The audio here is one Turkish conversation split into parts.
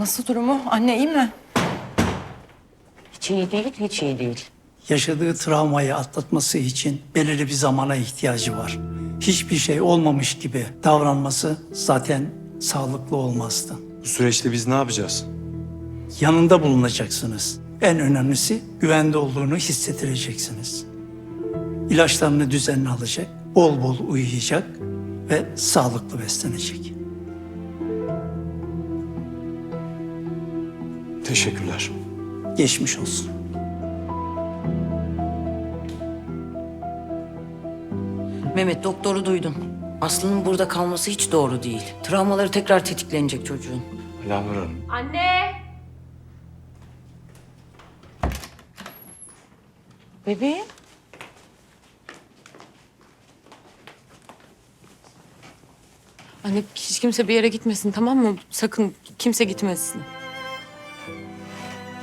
Nasıl durumu? Anne iyi mi? Hiç iyi değil, hiç iyi değil. Yaşadığı travmayı atlatması için belirli bir zamana ihtiyacı var. Hiçbir şey olmamış gibi davranması zaten sağlıklı olmazdı. Bu süreçte biz ne yapacağız? Yanında bulunacaksınız. En önemlisi güvende olduğunu hissettireceksiniz. İlaçlarını düzenli alacak, bol bol uyuyacak ve sağlıklı beslenecek. Teşekkürler. Geçmiş olsun. Mehmet doktoru duydun. Aslı'nın burada kalması hiç doğru değil. Travmaları tekrar tetiklenecek çocuğun. Alanur Hanım. Anne! Bebeğim. Anne hiç kimse bir yere gitmesin tamam mı? Sakın kimse gitmesin.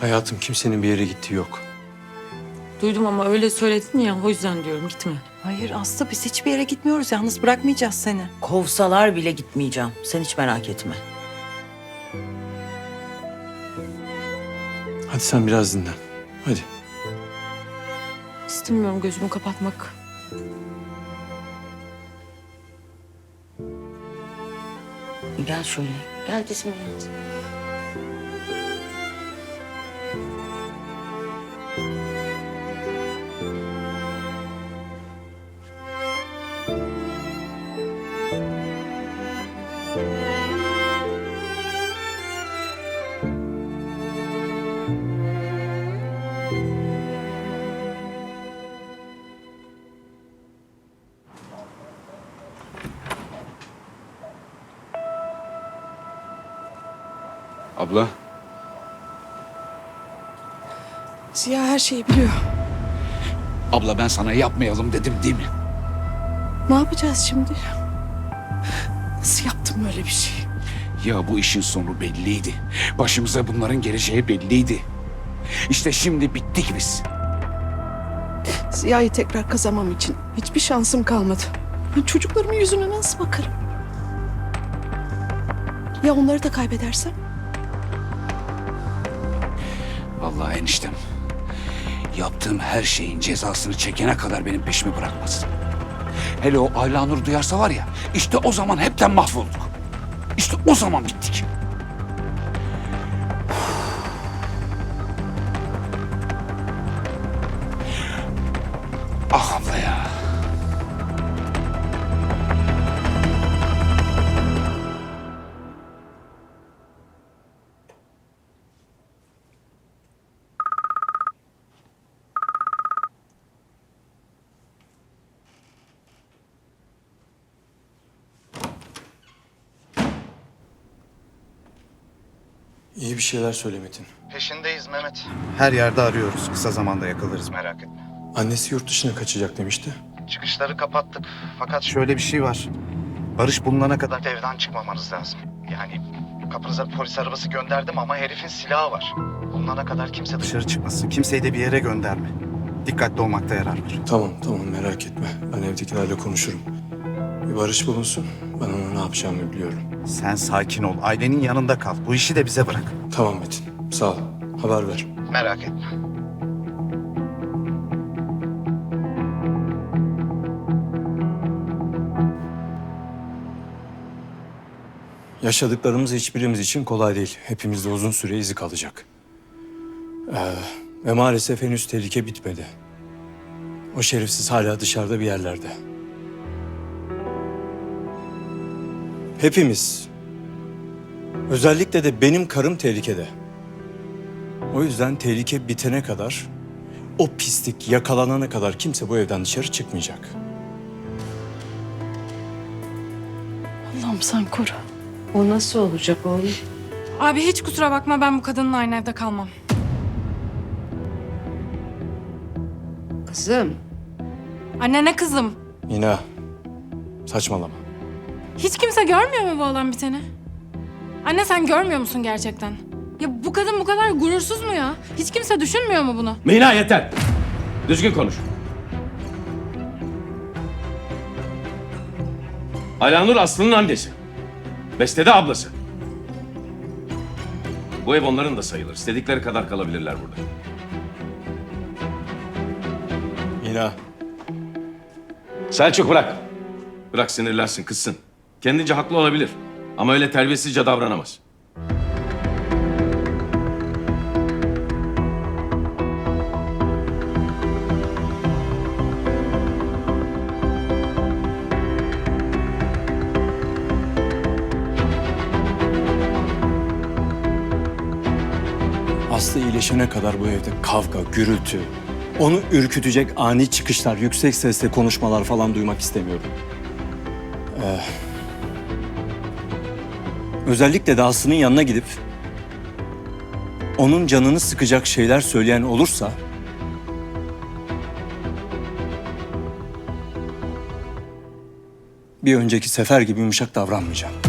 Hayatım kimsenin bir yere gittiği yok. Duydum ama öyle söyledin ya o yüzden diyorum gitme. Hayır Aslı biz hiçbir yere gitmiyoruz. Yalnız bırakmayacağız seni. Kovsalar bile gitmeyeceğim. Sen hiç merak etme. Hadi sen biraz dinlen. Hadi. İstemiyorum gözümü kapatmak. Gel şöyle. Gel dizime yat. Abla. Ziya her şeyi biliyor. Abla ben sana yapmayalım dedim değil mi? Ne yapacağız şimdi? Nasıl yaptım böyle bir şey? Ya bu işin sonu belliydi. Başımıza bunların geleceği belliydi. İşte şimdi bittik biz. Ziya'yı tekrar kazanmam için hiçbir şansım kalmadı. Ben çocuklarımın yüzüne nasıl bakarım? Ya onları da kaybedersem? Vallahi eniştem. Yaptığım her şeyin cezasını çekene kadar benim peşimi bırakmaz. Hele o Ayla Nur duyarsa var ya, işte o zaman hepten mahvolduk. İşte o zaman bittik. İyi bir şeyler söyle Metin. Peşindeyiz Mehmet. Her yerde arıyoruz. Kısa zamanda yakalarız merak etme. Annesi yurt dışına kaçacak demişti. Çıkışları kapattık. Fakat şöyle bir şey var. Barış bulunana kadar evden çıkmamanız lazım. Yani kapınıza polis arabası gönderdim ama herifin silahı var. Bulunana kadar kimse dışarı çıkmasın. Kimseyi de bir yere gönderme. Dikkatli olmakta yarar var. Tamam tamam merak etme. Ben evdekilerle konuşurum. Bir barış bulunsun. Ben ona ne yapacağımı biliyorum. Sen sakin ol. Ailenin yanında kal. Bu işi de bize bırak. Tamam Metin. Sağ ol. Haber ver. Merak etme. Yaşadıklarımız hiçbirimiz için kolay değil. Hepimizde uzun süre izi kalacak. Ee, ve maalesef henüz tehlike bitmedi. O şerefsiz hala dışarıda bir yerlerde. Hepimiz, özellikle de benim karım tehlikede. O yüzden tehlike bitene kadar, o pislik yakalanana kadar kimse bu evden dışarı çıkmayacak. Allah'ım sen koru. O nasıl olacak oğlum? Abi hiç kusura bakma ben bu kadınla aynı evde kalmam. Kızım. Anne ne kızım? Mina, saçmalama. Hiç kimse görmüyor mu bu olan biteni? Anne sen görmüyor musun gerçekten? Ya bu kadın bu kadar gurursuz mu ya? Hiç kimse düşünmüyor mu bunu? Mina yeter. Düzgün konuş. Alanur Aslı'nın annesi. Beste de ablası. Bu ev onların da sayılır. İstedikleri kadar kalabilirler burada. Mina. Selçuk bırak. Bırak sinirlensin, kızsın. Kendince haklı olabilir. Ama öyle terbiyesizce davranamaz. Aslı iyileşene kadar bu evde kavga, gürültü, onu ürkütecek ani çıkışlar, yüksek sesle konuşmalar falan duymak istemiyorum. Ee, özellikle de yanına gidip onun canını sıkacak şeyler söyleyen olursa bir önceki sefer gibi yumuşak davranmayacağım.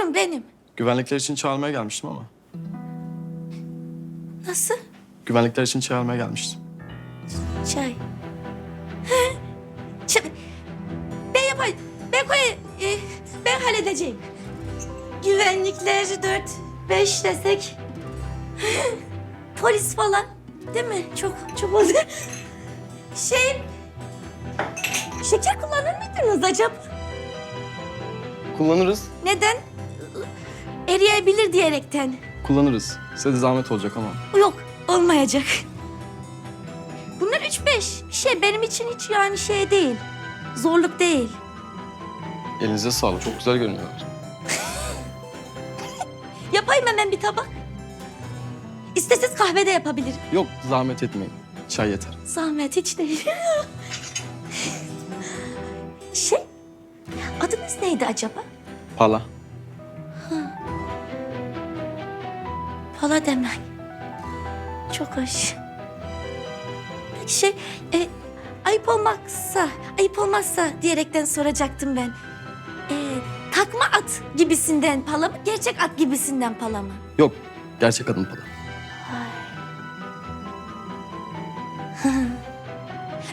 Buyurun benim. Güvenlikler için çağırmaya gelmiştim ama. Nasıl? Güvenlikler için çağırmaya gelmiştim. Çay. Çay. Ben yapayım. Ben koyayım. Ee, ben halledeceğim. Güvenlikler dört, beş desek. Polis falan. Değil mi? Çok, çok oldu. Şey... Şeker kullanır mıydınız acaba? Kullanırız, Neden? Eriyebilir diyerekten. kullanırız. Size de zahmet olacak ama. Yok, olmayacak. Bunlar üç beş. Bir şey benim için hiç yani şey değil. Zorluk değil. Elinize sağlık, çok güzel görünüyorlar. Yapayım hemen bir tabak. İstesiz kahve de yapabilirim. Yok, zahmet etmeyin. Çay yeter. Zahmet hiç değil. şey, adınız neydi acaba? Pala. Pala demek. Çok hoş. Peki şey, e, ayıp olmazsa, ayıp olmazsa diyerekten soracaktım ben. E, takma at gibisinden pala mı, gerçek at gibisinden pala mı? Yok, gerçek adım Pala.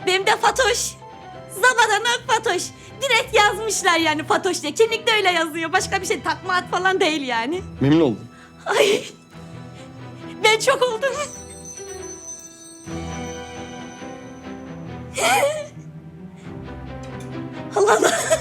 Benim de Fatoş. Zabadanak Fatoş. Direkt yazmışlar yani Fatoş diye. Kimlikte öyle yazıyor. Başka bir şey takma at falan değil yani. Memnun oldum. Ay. Çok oldum. Allah Allah.